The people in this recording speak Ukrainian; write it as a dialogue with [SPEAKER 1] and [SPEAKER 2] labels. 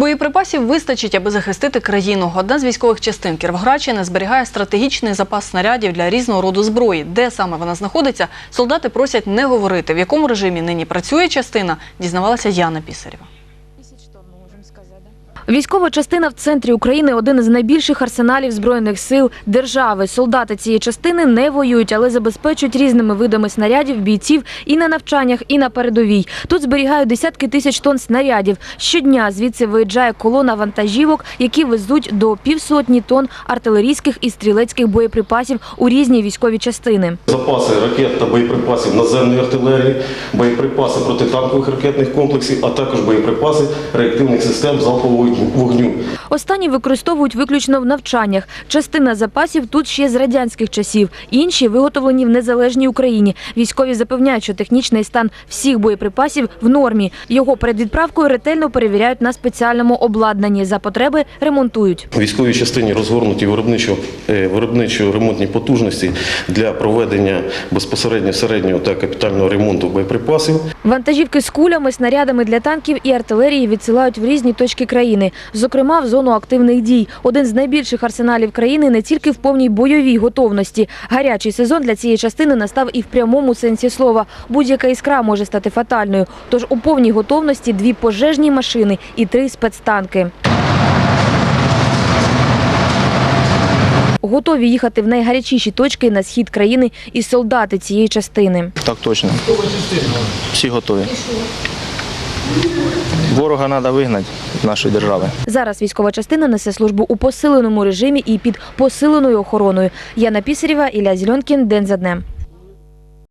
[SPEAKER 1] Боєприпасів вистачить, аби захистити країну. Одна з військових частин Кіровоградщини зберігає стратегічний запас снарядів для різного роду зброї. Де саме вона знаходиться, солдати просять не говорити. В якому режимі нині працює частина, дізнавалася Яна Пісарєва.
[SPEAKER 2] Військова частина в центрі України один із найбільших арсеналів збройних сил держави. Солдати цієї частини не воюють, але забезпечують різними видами снарядів бійців і на навчаннях, і на передовій. Тут зберігають десятки тисяч тонн снарядів. Щодня звідси виїжджає колона вантажівок, які везуть до півсотні тонн артилерійських і стрілецьких боєприпасів у різні військові частини.
[SPEAKER 3] Запаси ракет та боєприпасів наземної артилерії, боєприпаси протитанкових ракетних комплексів, а також боєприпаси реактивних систем залпового вогню.
[SPEAKER 2] Останні використовують виключно в навчаннях. Частина запасів тут ще з радянських часів. Інші виготовлені в незалежній Україні. Військові запевняють, що технічний стан всіх боєприпасів в нормі. Його перед відправкою ретельно перевіряють на спеціальному обладнанні. За потреби ремонтують.
[SPEAKER 3] У військовій частині розгорнуті виробничо, е, виробничо-ремонтні потужності для проведення безпосередньо середнього та капітального ремонту боєприпасів.
[SPEAKER 2] Вантажівки з кулями, снарядами для танків і артилерії відсилають в різні точки країни, зокрема в зону активних дій. Один з найбільших арсеналів країни не тільки в повній бойовій готовності. Гарячий сезон для цієї частини настав і в прямому сенсі слова. Будь-яка іскра може стати фатальною. Тож у повній готовності дві пожежні машини і три спецтанки. Готові їхати в найгарячіші точки на схід країни і солдати цієї частини.
[SPEAKER 4] Так точно. Всі готові. Ворога треба вигнати з нашої держави.
[SPEAKER 2] Зараз військова частина несе службу у посиленому режимі і під посиленою охороною. Яна Пісарєва, Ілля Зільонкін. День за днем.